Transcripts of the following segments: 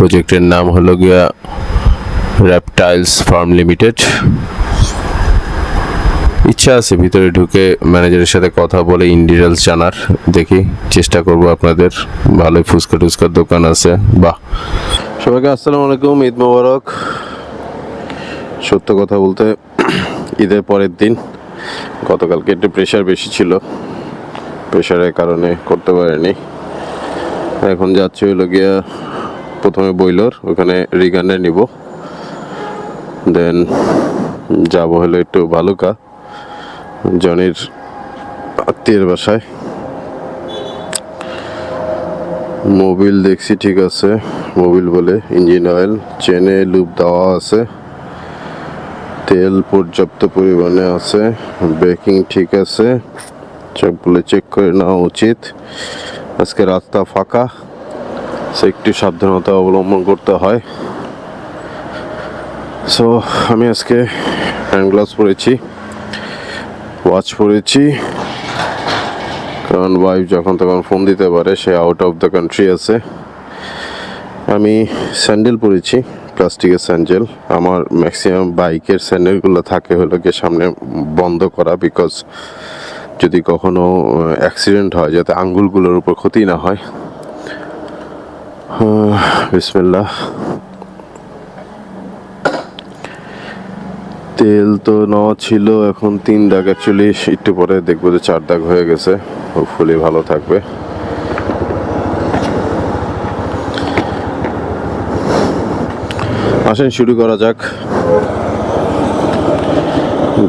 প্রজেক্টের নাম হলো গিয়া র্যাপটাইলস ফার্ম লিমিটেড ইচ্ছা আছে ভিতরে ঢুকে ম্যানেজারের সাথে কথা বলে ইন ডিটেলস জানার। দেখি, চেষ্টা করব আপনাদের। ভালোই ফুচকা টুচকার দোকান আছে। বাহ। সবাইকে আসসালামু আলাইকুম, ঈদ মোবারক। সত্য কথা বলতে ঈদের পরের দিন গতকালকে একটু প্রেশার বেশি ছিল। প্রেশারের কারণে করতে পারিনি। এখন যাচ্ছি হলো গিয়া প্রথমে বইলর ওখানে রিগানে নিব। দেন যাব হলো একটু ভালুকা জনির আত্মীয়ের বাসায়। মোবিল দেখছি ঠিক আছে, মোবিল বলে ইঞ্জিন অয়েল, চেনে লুপ দেওয়া আছে। তেল পর্যাপ্ত পরিমাণে আছে, ব্রেকিং ঠিক আছে। সবগুলো চেক করে নেওয়া উচিত। আজকে রাস্তা ফাঁকা। সো একটু সাবধানতা অবলম্বন করতে হয়। সো আমি আজকে হ্যান্ড গ্লাভস পরেছি, ওয়াচ পরেছি। কারণ ওয়াইফ যখন তখন ফোন দিতে পারে, সে আউট অফ দ্য কান্ট্রি আছে। আমি স্যান্ডেল পরেছি প্লাস্টিকের স্যান্ডেল আমার ম্যাক্সিমাম বাইকের স্যান্ডেলগুলো থাকে হলো গিয়ে সামনে বন্ধ করা বিকজ যদি কখনো অ্যাক্সিডেন্ট হয়, যাতে আঙ্গুলগুলোর উপর ক্ষতি না হয়। বিসমিল্লাহ। তেল তো নেওয়া ছিল, এখন তিন দাগ অ্যাকচুয়ালি একটু পরে দেখব যে চার দাগ হয়ে গেছে। হোপফুলি ভালো থাকবে। আসেন, শুরু করা যাক।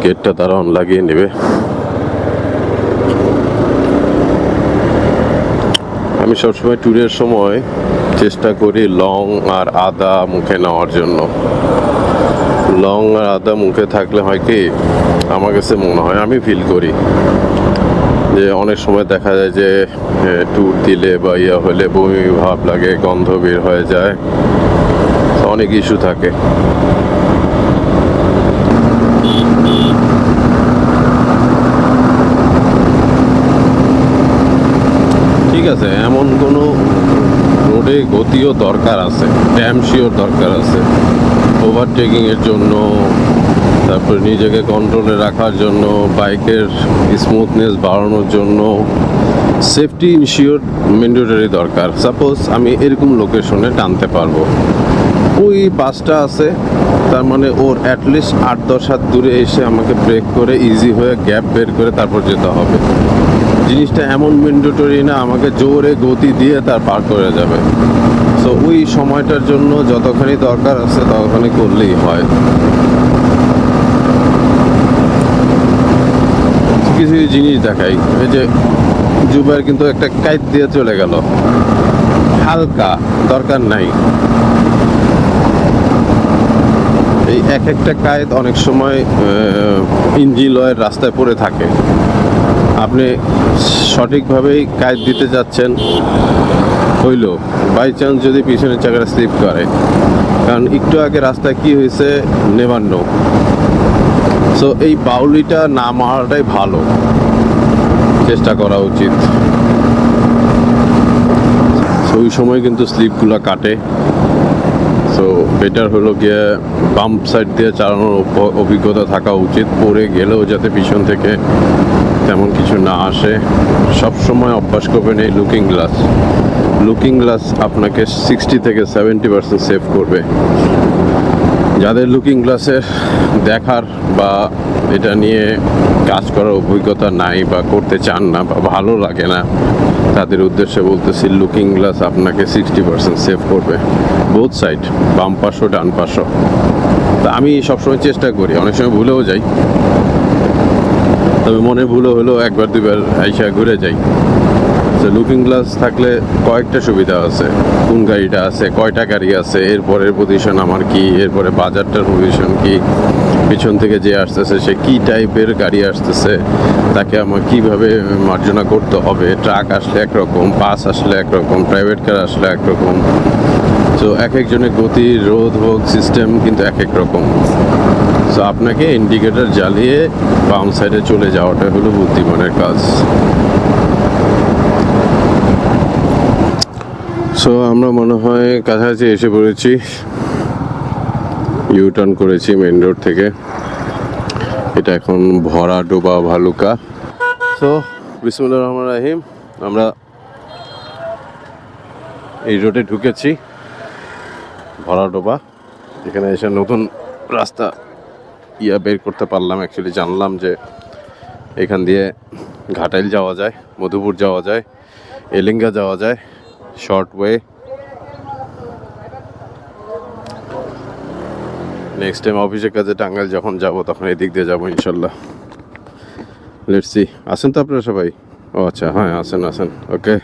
গেটটা তারা অন লাগিয়ে নেবে। আমি সবসময় ট্যুরের সময় চেষ্টা করি লং আর আদা মুখে নেওয়ার জন্য। লং আর আদা মুখে থাকলে হয় কি, আমার কাছে মনে হয়, আমি ফিল করি যে অনেক সময় দেখা যায় যে ট্যুর দিলে বা ইয়া হলে বমি ভাব লাগে, গন্ধ বের হয়ে যায়। অনেক ইস্যু থাকে। ঠিক আছে, এমন কোনো রোডে গতিও দরকার আছে ড্যাম শিওর দরকার আছে। ওভারটেকিংয়ের জন্য, তারপর নিজেকে কন্ট্রোলে রাখার জন্য বাইকের স্মুথনেস বাড়ানোর জন্য সেফটি ইনশিওর ম্যান্ডেটরি দরকার। সাপোজ আমি এরকম লোকেশনে টানতে পারব। ওই বাসটা আছে, তার মানে ওর অ্যাটলিস্ট আট দশ হাত দূরে এসে আমাকে ব্রেক করে ইজি হয়ে গ্যাপ বের করে তারপর যেতে হবে। জিনিসটা এমন ম্যান্ডেটরি না, আমাকে জোরে গতি দিয়ে তার পার করে যাবে। সো ওই সময়টার জন্য যতখানি দরকার আছে, ততখানি করলেই হয়। কিছু জিনিস দেখাই। এই যে জুবাইর কিন্তু একটা কাইট দিয়ে চলে গেল। হালকা, দরকার নাই। এই এক একটা কায়েত অনেক সময় ইঞ্জিন লয়ের রাস্তায় পড়ে থাকে। আপনি সঠিকভাবেই কাজ দিতে যাচ্ছেন হইল বাই চান্স যদি পিছনের চাকাটা স্লিপ করে। কারণ একটু আগে রাস্তায় কি হয়েছে? নেভার নো সো এই বাউলিটা না মারাটাই ভালো। চেষ্টা করা উচিত। ওই সময় কিন্তু স্লিপগুলো কাটে। সো বেটার হলো গিয়ে বাম্প সাইড দিয়ে চালানোর অভিজ্ঞতা থাকা উচিত। পড়ে গেলেও যাতে পিছন থেকে তেমন কিছু না আসে। সব সময় অভ্যাস করবেন এই লুকিং গ্লাস লুকিং গ্লাস আপনাকে সিক্সটি থেকে সেভেন্টি পার্সেন্ট সেভ করবে। যাদের লুকিং গ্লাসের দেখার বা এটা নিয়ে কাজ করার অভিজ্ঞতা নাই বা করতে চান না বা ভালো লাগে না, তাদের উদ্দেশ্যে বলতেছি লুকিং গ্লাস আপনাকে সিক্সটি পার্সেন্ট সেভ করবে। বোথ সাইড বাম পাশও ডান পাশও। তা আমি সবসময় চেষ্টা করি, অনেক সময় ভুলেও যাই। তবে মনে ভুলও হলো একবার দুবার আইসা ঘুরে যাই। তো লুকিং গ্লাস থাকলে কয়েকটা সুবিধা আছে। কোন গাড়িটা আছে, কয়টা গাড়ি আছে এরপরের পজিশন আমার কি এরপরে বাজারটার পজিশন কি, পিছন থেকে যে আসতেছে সে কি টাইপের গাড়ি আসতেছে, তাকে আমার কীভাবে মার্জনা করতে হবে ট্রাক আসলে একরকম বাস আসলে একরকম প্রাইভেট কার আসলে একরকম। তো এক একজনের গতি, রোধ হোক সিস্টেম কিন্তু এক এক রকম। সো আপনাকে ইন্ডিকেটার জ্বালিয়ে বাম সাইডে চলে যাওয়াটা হলো বুদ্ধিমানের কাজ। সো আমরা মনে হয় কাছাকাছি এসে পড়েছি। ইউ টার্ন করেছি মেন রোড থেকে। এটা এখন ভরা ডোবা ভালুকা। সো বিসমুল্লাহ রহমান রাহিম, আমরা এই রোডে ঢুকেছি। ভরা ডোবা। এখানে এসে নতুন রাস্তা ইয়া বের করতে পারলাম। অ্যাকচুয়ালি জানলাম যে এখান দিয়ে ঘাটাইল যাওয়া যায়, মধুপুর যাওয়া যায়, এলিঙ্গা যাওয়া যায় শর্ট ওয়ে নেক্সট টাইম অফিসের কাজে টাঙ্গাইল যখন যাব, তখন এদিক দিয়ে যাব ইনশাল্লাহ। লেটস আসেন তো আপনারা সবাই? ও আচ্ছা হ্যাঁ আসেন আসেন। ওকে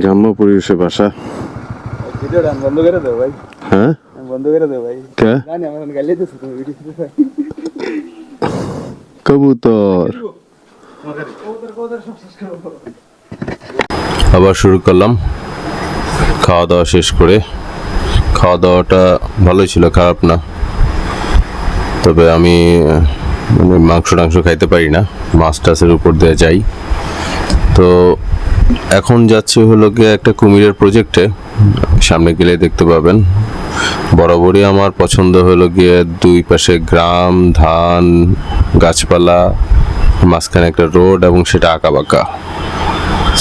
গ্রাম্য পরিবেশে বাসা। ভিডিওটা বন্ধ করে দেবো ভাই। হ্যাঁ? আমি বন্ধ করে দেবো ভাই। কে? জানি আমার গালি দিচ্ছি তুমি ভিডিও দিতে কবুতর। আবার শুরু করলাম। খাওয়া দাওয়া শেষ করে। খাওয়া দাওয়াটা ভালোই ছিল খারাপ না। তবে আমি মানে মাংস টাংস খাইতে পারি না। মাছ টাছের উপর দিয়ে যাই। তো এখন যাচ্ছে হলো গিয়ে একটা কুমিরের প্রজেক্টে সামনে গেলে দেখতে পাবেন। বরাবরই আমার পছন্দ হলো গিয়ে দুই পাশে গ্রাম, ধান, গাছপালা, মাঝখানে একটা রোড এবং সেটা আঁকা বাঁকা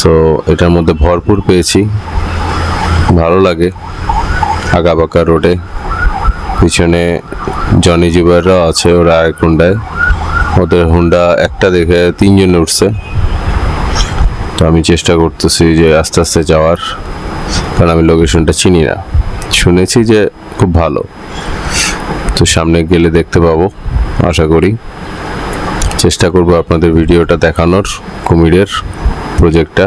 সো এটার মধ্যে ভরপুর পেয়েছি। ভালো লাগে আঁকা বাঁকা রোডে পিছনে জনি জিবাররাও আছে, ওরা এক হুন্ডায়। ওদের হুন্ডা একটা দেখে তিনজন উঠছে। তো আমি চেষ্টা করতেছি যে আস্তে আস্তে যাওয়ার, কারণ আমি লোকেশনটা চিনি না। শুনেছি যে খুব ভালো। তো সামনে গেলে দেখতে পাবো, আশা করি। চেষ্টা করব আপনাদের ভিডিওটা দেখানোর, কুমিরের প্রজেক্টটা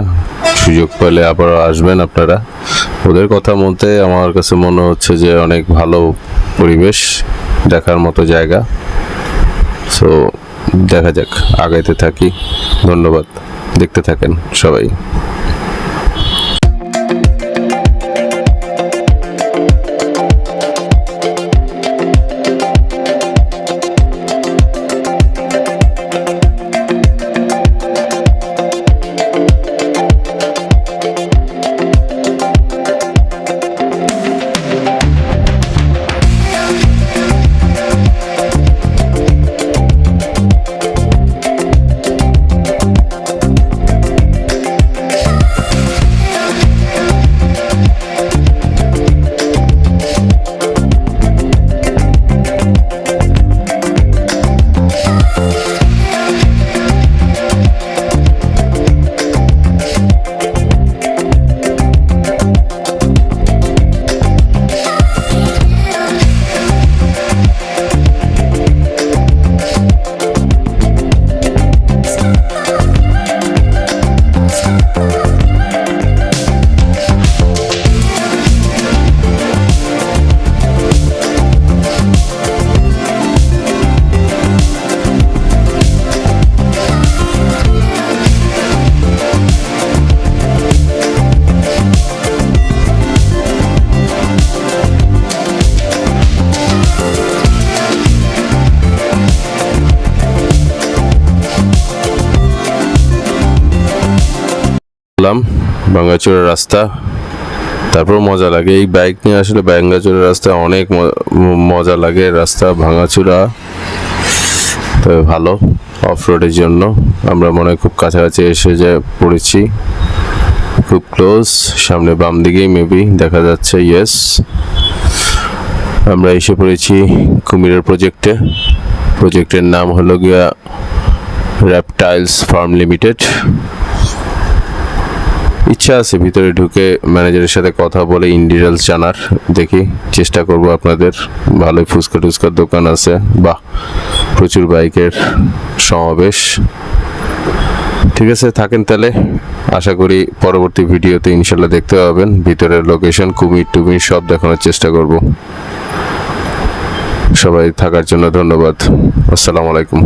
সুযোগ পেলে আবার আসবেন আপনারা। ওদের কথা মতে আমার কাছে মনে হচ্ছে যে অনেক ভালো পরিবেশ, দেখার মতো জায়গা। সো দেখা যাক, আগাইতে থাকি। ধন্যবাদ। দেখতে থাকেন সবাই। বললাম ভাঙ্গাচোরা রাস্তা। তারপর মজা লাগে। এই বাইক নিয়ে আসলে ভাঙ্গাচোরা রাস্তা অনেক মজা লাগে। রাস্তা ভাঙাচোরা তবে ভালো অফ রোডের জন্য। আমরা মনে হয় খুব কাছাকাছি এসে যে পড়েছি। খুব ক্লোজ সামনে বাম দিকেই মেবি দেখা যাচ্ছে ইয়েস আমরা এসে পড়েছি কুমিরের প্রজেক্টে প্রজেক্টের নাম হলো গিয়া র্যাপটাইলস ফার্ম লিমিটেড ইচ্ছা আছে, ভিতরে ঢুকে ম্যানেজারের সাথে কথা বলে ইন ডিটেলস জানার। দেখি, চেষ্টা করব আপনাদের। ভালোই ফুচকা টুচকার দোকান আছে। বাহ, প্রচুর বাইকের সমাবেশ। ঠিক আছে, থাকেন তাহলে। আশা করি পরবর্তী ভিডিওতে ইনশাল্লাহ দেখতে পাবেন। ভিতরের লোকেশন কুমির টুমির সব দেখানোর চেষ্টা করব। সবাই থাকার জন্য ধন্যবাদ। আসসালামু আলাইকুম।